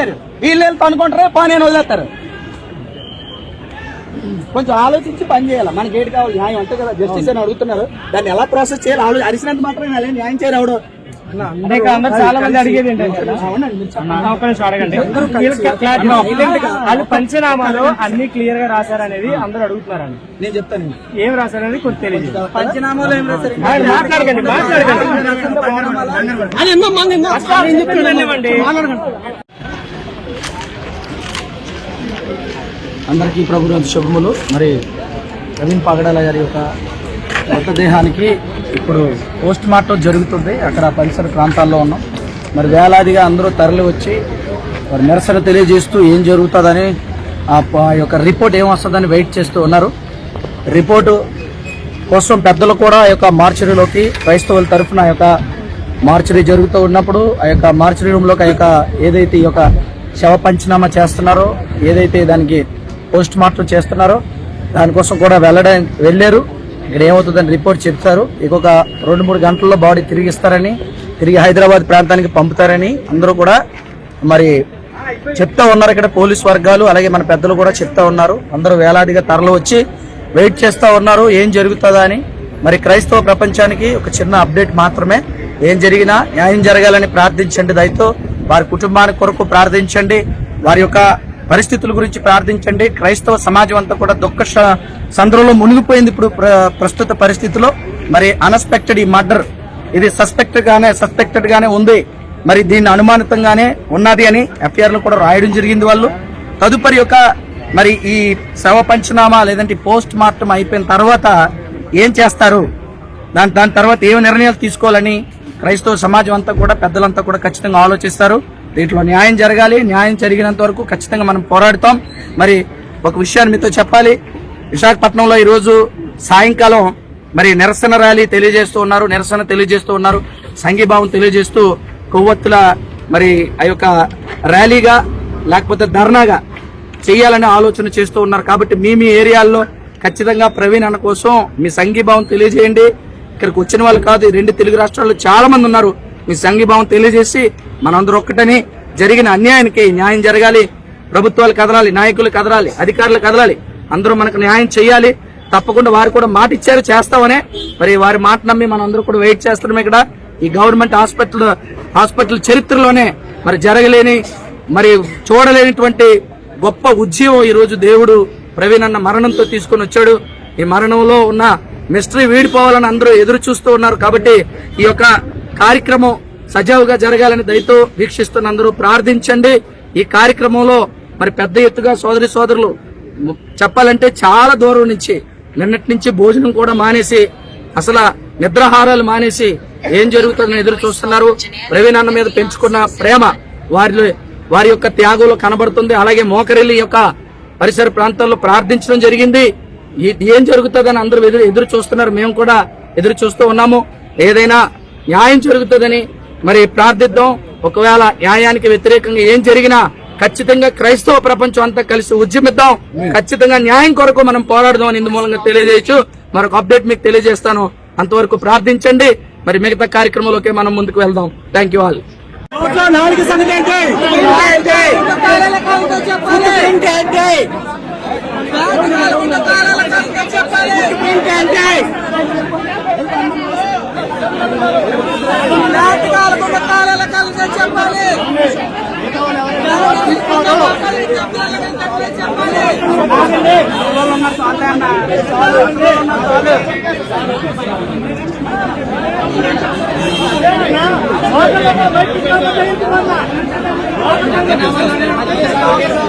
చేయరు వీళ్ళు వెళ్తే అనుకుంటారు పని అని వదిలేస్తారు. కొంచెం ఆలోచించి పని చేయాలి? మనకి ఏంటి కావాలి? న్యాయం అంతే కదా? జస్టిస్ అని అడుగుతున్నారు. దాన్ని ఎలా ప్రాసెస్ చేయాలి? ఆలో అరిసినంత మాత్రమే అలా న్యాయం చేయరు అందరూ చాలా మంది అడిగేది ఏంటంటే. వాళ్ళు పంచనామాలో అన్ని క్లియర్గా రాశారనేది అందరూ అడుగుతున్నారండి. నేను చెప్తాను. ఏం రాశారనేది కొంచెం తెలియదు పంచనామాలో ఏం రాశారు? ఆయన మాట్లాడకండి మాట్లాడకండి అసలు ఏం చెప్తున్నాడండి? అందరికీ ప్రభుత్వ శుభములు. మరి ప్రవీణ్ పగడాల గారి యొక్క మృతదేహానికి ఇప్పుడు పోస్ట్ మార్టం జరుగుతుంది. అక్కడ పరిసర ప్రాంతాల్లో ఉన్నాం. మరి వేలాదిగా అందరూ తరలి వచ్చి మరి నిరసన తెలియజేస్తూ ఏం జరుగుతుందని ఆ యొక్క రిపోర్ట్ ఏం వస్తుందని వెయిట్ చేస్తూ ఉన్నారు. రిపోర్టు కోసం పెద్దలు కూడా ఆ యొక్క మార్చరీలోకి క్రైస్తవుల తరఫున ఆ యొక్క మార్చరీ జరుగుతూ ఉన్నప్పుడు ఆ యొక్క మార్చరీ రూమ్లోకి ఆ యొక్క ఏదైతే ఈ యొక్క శవ పంచనామా చేస్తున్నారో ఏదైతే దానికి పోస్ట్ మార్టం చేస్తున్నారో. దానికోసం కూడా వెళ్ళడానికి వెళ్ళారు. ఇక్కడ ఏమవుతుందని రిపోర్ట్ చెప్తారు. ఇంకొక రెండు మూడు గంటల్లో బాడీ తిరిగి ఇస్తారని తిరిగి హైదరాబాద్ ప్రాంతానికి పంపుతారని అందరూ కూడా మరి చెప్తా ఉన్నారు. ఇక్కడ పోలీస్ వర్గాలు అలాగే మన పెద్దలు కూడా చెప్తా ఉన్నారు. అందరూ వేలాదిగా తరలి వచ్చి వెయిట్ చేస్తూ ఉన్నారు. ఏం జరుగుతుందా అని. మరి క్రైస్తవ ప్రపంచానికి ఒక చిన్న అప్డేట్ మాత్రమే. ఏం జరిగినా న్యాయం జరగాలని ప్రార్థించండి. దయతో వారి కుటుంబానికి కొరకు ప్రార్థించండి. వారి యొక్క పరిస్థితుల గురించి ప్రార్థించండి. క్రైస్తవ సమాజం అంతా కూడా దుఃఖ సంద్రంలో మునిగిపోయింది ఇప్పుడు ప్ర- ప్రస్తుత పరిస్థితిలో. మరి అన్ఎక్స్పెక్టెడ్ ఈ మర్డర్. ఇది సస్పెక్టెడ్ గానే సస్పెక్టెడ్ గానే ఉంది. మరి దీన్ని అనుమానితంగానే ఉన్నది అని ఎఫ్ఐఆర్లో కూడా రాయడం జరిగింది వాళ్ళు. తదుపరి యొక్క మరి ఈ శవ పంచనామా లేదంటే పోస్ట్ మార్టం అయిపోయిన తర్వాత ఏం చేస్తారు? దాని దాని తర్వాత ఏ నిర్ణయాలు తీసుకోవాలని క్రైస్తవ సమాజం అంతా కూడా పెద్దలంతా కూడా ఖచ్చితంగా ఆలోచిస్తారు. దీంట్లో న్యాయం జరగాలి. న్యాయం జరిగినంత వరకు ఖచ్చితంగా మనం పోరాడుతాం. మరి ఒక విషయాన్ని మీతో చెప్పాలి. విశాఖపట్నంలో ఈరోజు సాయంకాలం మరి నిరసన ర్యాలీ తెలియజేస్తూ ఉన్నారు. నిరసన తెలియజేస్తూ ఉన్నారు. సంఘీభావం తెలియజేస్తూ కొవ్వొత్తుల మరి ఆ యొక్క ర్యాలీగా లేకపోతే ధర్నాగా చేయాలనే ఆలోచన చేస్తూ ఉన్నారు. కాబట్టి మీ మీ ఏరియాల్లో ఖచ్చితంగా ప్రవీణ్ అన్న కోసం మీ సంఘీభావం తెలియజేయండి. ఇక్కడికి వచ్చిన వాళ్ళు కాదు రెండు తెలుగు రాష్ట్రాల్లో చాలా మంది ఉన్నారు. మీ సంఘీభావం తెలియజేసి మనందరూ ఒక్కటని జరిగిన అన్యాయానికి న్యాయం జరగాలి. ప్రభుత్వాలు కదలాలి నాయకులు కదలాలి అధికారులు కదలాలి. అందరూ మనకు న్యాయం చేయాలి తప్పకుండా వారు కూడా మాట ఇచ్చారు చేస్తామనే. మరి వారి మాట నమ్మి మనం అందరూ కూడా వెయిట్ చేస్తున్నాం ఇక్కడ. ఈ గవర్నమెంట్ హాస్పిటల్ హాస్పిటల్ చరిత్రలోనే మరి జరగలేని మరి చూడలేనిటువంటి గొప్ప ఉద్యమం ఈరోజు దేవుడు ప్రవీణ్ అన్న మరణంతో తీసుకొని వచ్చాడు. ఈ మరణంలో ఉన్న మిస్టరీ వీడిపోవాలని అందరూ ఎదురు చూస్తూ ఉన్నారు కాబట్టి ఈ యొక్క కార్యక్రమం సజావుగా జరగాలని దయతో వీక్షిస్తున్న అందరూ ప్రార్థించండి. ఈ కార్యక్రమంలో మరి పెద్ద ఎత్తుగా సోదరి సోదరులు చెప్పాలంటే చాలా దూరం నుంచి నిన్నటి నుంచి భోజనం కూడా మానేసి అసలు నిద్రాహారాలు మానేసి ఏం జరుగుతుందని ఎదురు చూస్తున్నారు. ప్రవీణ్ అన్న మీద పెంచుకున్న ప్రేమ వారి వారి యొక్క త్యాగంలో కనబడుతుంది. అలాగే మోకరెల్లి యొక్క పరిసర ప్రాంతాల్లో ప్రార్థించడం జరిగింది. ఇది ఏం జరుగుతుందని అందరూ ఎదురు ఎదురు చూస్తున్నారు. మేము కూడా ఎదురు చూస్తూ ఉన్నాము. ఏదైనా న్యాయం జరుగుతుందని మరి ప్రార్థిద్దాం. ఒకవేళ న్యాయానికి వ్యతిరేకంగా ఏం జరిగినా ఖచ్చితంగా క్రైస్తవ ప్రపంచం అంతా కలిసి ఉద్యమిద్దాం. ఖచ్చితంగా న్యాయం కొరకు మనం పోరాడదాం అని ఇందు మూలంగా తెలియజేయచ్చు. మరొక అప్డేట్ మీకు తెలియజేస్తాను. అంతవరకు ప్రార్థించండి. మరి మిగతా కార్యక్రమంలోకి మనం ముందుకు వెళ్దాం. థ్యాంక్ యూ ఆల్ నాలుగు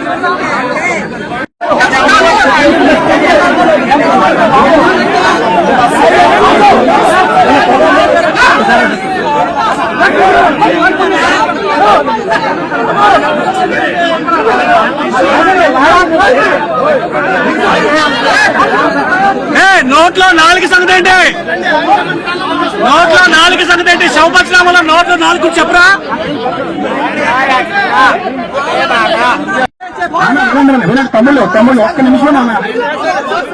నోట్లో నాలుగు సంగతి ఏంటి? నోట్లో నాలుగు సంగతి ఏంటి? శవపక్షనామాలో నోట్లో నాలుగు చెప్పరా? తమ్ముళ్ళు తమ్ముళ్ళు ఒక్క నిమిషం అన్న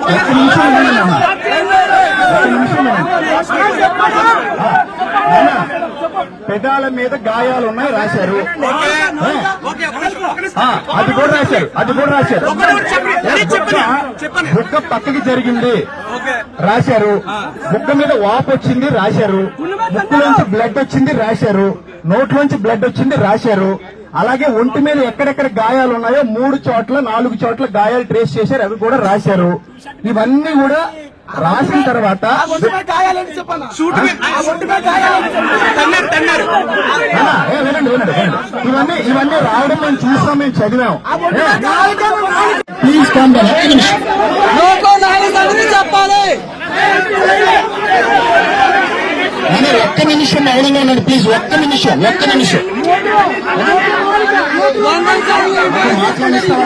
ఒక్క నిమిషం అన్న. పెదాల మీద గాయాలు ఉన్నాయి రాశారు అది కూడా రాశారు అది కూడా రాశారు. బుక్క- పక్కకి జరిగింది. రాశారు. బుక్క మీద వాపు వచ్చింది రాశారు. ముక్కులోంచి బ్లడ్ వచ్చింది రాశారు. నోట్లోంచి బ్లడ్ వచ్చింది రాశారు. అలాగే ఒంటి మీద ఎక్కడెక్కడ గాయాలు ఉన్నాయో మూడు చోట్ల నాలుగు చోట్ల గాయాలు ట్రేస్ చేశారు అవి కూడా రాశారు. ఇవన్నీ కూడా రాసిన తర్వాత వినండి, వినండి. ఇవన్నీ ఇవన్నీ రావడం మేము చూస్తాం మేము చదివాం. ప్లీజ్ కమ్ ఒక్క నిమిషం మౌనంగా ఉండండి ప్లీజ్ ఒక్క నిమిషం ఒక్క నిమిషం. మాట్లాడిస్తావా?